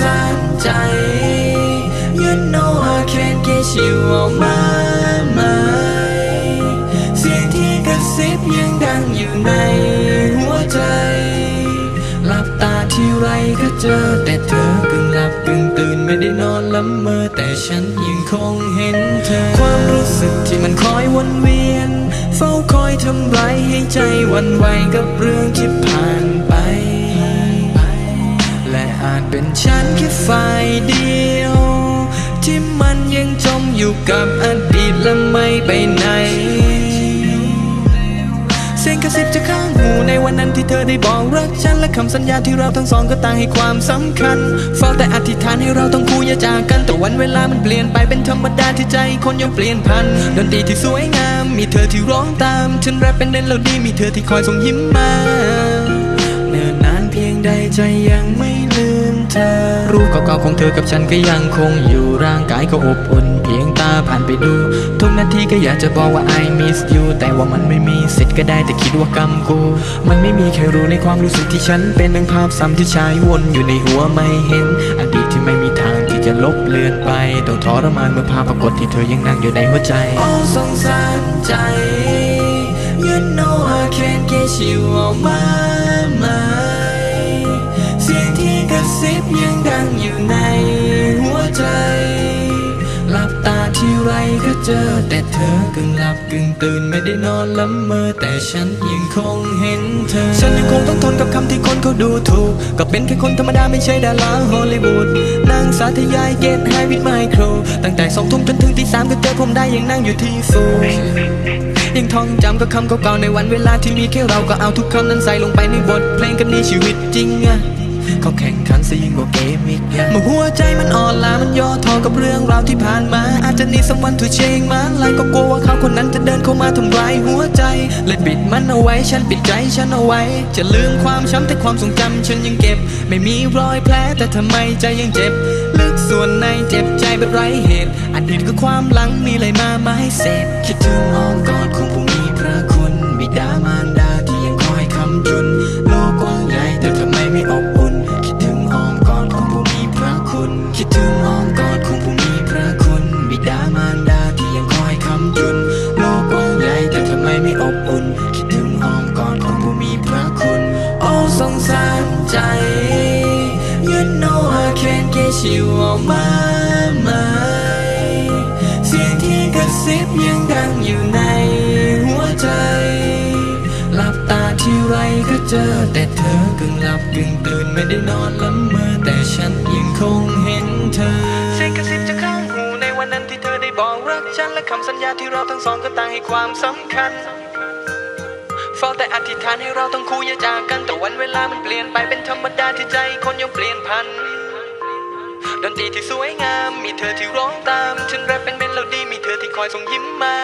สารใจ You know I can't get you on my mind เสียงที่กระซิบยังดังอยู่ในหัวใจ หลับตาที่ไรก็เจอแต่เธอกึ่งหลับกึ่งตื่นไม่ได้นอนละเมอแต่ฉันยังคงเห็นเธอ ความรู้สึกที่มันคอยวนเวียน เฝ้าคอยทำร้ายให้ใจวันไหวกับเรื่องที่ผ่านไป อาจเป็นฉันแค่ฝ่ายเดียว ที่มันยังจมอยู่กับอดีตและไม่ไปไหน เสียงกระซิบจากข้างหูในวันนั้นที่เธอได้บอกรักฉัน และคำสัญญาที่เราทั้งสองก็ต่างให้ความสำคัญเฝ้าแต่อธิษฐานให้เราต้องคู่อย่าจากกัน แต่วันเวลามันเปลี่ยนไปเป็นธรรมดาที่ใจคนย่อมเปลี่ยนพันดนตรีที่สวยงาม มีเธอที่ร้องตาม ฉันแรปเป็นเด่นแล้วดีมีเธอที่คอยส่งยิ้มมา เนิ่นนานเพียงใดใจยัง ธอ รูปเก่าๆของเธอกับฉันก็ยังคงอยู่ร่างกายก็อบอุ่นเพียงตาผ่านไปดู ทุกนาทีก็อยากจะบอกว่า I miss you แต่ว่ามันไม่มีสิทธิ์ก็ได้แต่คิดว่ากำกู มันไม่มีใครรู้ในความรู้สึกที่ฉัน เป็นดังภาพซ้ำที่ฉายวนอยู่ในหัวไม่เห็น อดีตที่ไม่มีทางที่จะลบเลือนไปต้องทรมานเมื่อภาพปรากฏที่เธอยังนั่งอยู่ในหัวใจโอ้สงสารใจ You know I can't get you on my เจอ แต่เธอกึ่งหลับกึ่งตื่นไม่ได้นอนละเมอแต่ฉันยังคงเห็นเธอ ฉันยังคงต้องทนกับคำที่คนเขาดูถูก ก็เป็นแค่คนธรรมดาไม่ใช่ดาราฮอลลีวูดนั่งสาธยายเกตไฮวิดไมโครตั้งแต่สองทุ่มจนถึงตีสามก็เจอผมได้ยังนั่งอยู่ที่สูงยังท่องจำกับคำเก่าๆในวันเวลาที่มีแค่เราก็เอาทุกคำนั้นใส่ลงไปในบทเพลงกับนี่ชีวิตจริงอะ เขาแข่งขันซะยิ่งกว่าเกมอีกอะเมื่อหัวใจมันอ่อนล้ามันย่อท้อกับเรื่องราวที่ผ่านมา อาจจะนี่สักวันถูกเชงมันไลก็กลัวว่าเขาคนนั้นจะเดินเข้ามาทำร้ายหัวใจเลยปิดมันเอาไว้ฉันปิดใจฉันเอาไว้ จะลืมความช้ำแต่ความทรงจำฉันยังเก็บ ไม่มีรอยแผลแต่ทำไมใจยังเจ็บ ลึกส่วนในเจ็บใจแบบไร้เหตุอดีตก็ความหลังมีอะไรมาไมาให้เสพคิดถึงอ้อมกอดของผู้มีพระคุณบิดามาร can't get you on my mind เสียงที่กระซิบยังดังอยู่ในหัวใจ หลับตาที่ไรก็เจอ แต่เธอกึ่งหลับกึ่งตื่นไม่ได้นอนละเมอแต่ฉันยังคงเห็นเธอเสียงกระซิบจากข้างหูในวันนั้นที่เธอได้บอกรักฉันและคำสัญญาที่เราทั้งสองก็ต่างให้ความสำคัญเฝ้าแต่อธิษฐานให้เราต้องคู่อย่าจากกันแต่วันเวลามันเปลี่ยนไปเป็นธรรมดาที่ใจคนย่อมเปลี่ยนพัน ดนตรีที่สวยงาม มีเธอที่ร้องตาม ฉันแรปเป็นเมโลดี้มีเธอที่คอยส่งยิ้มมา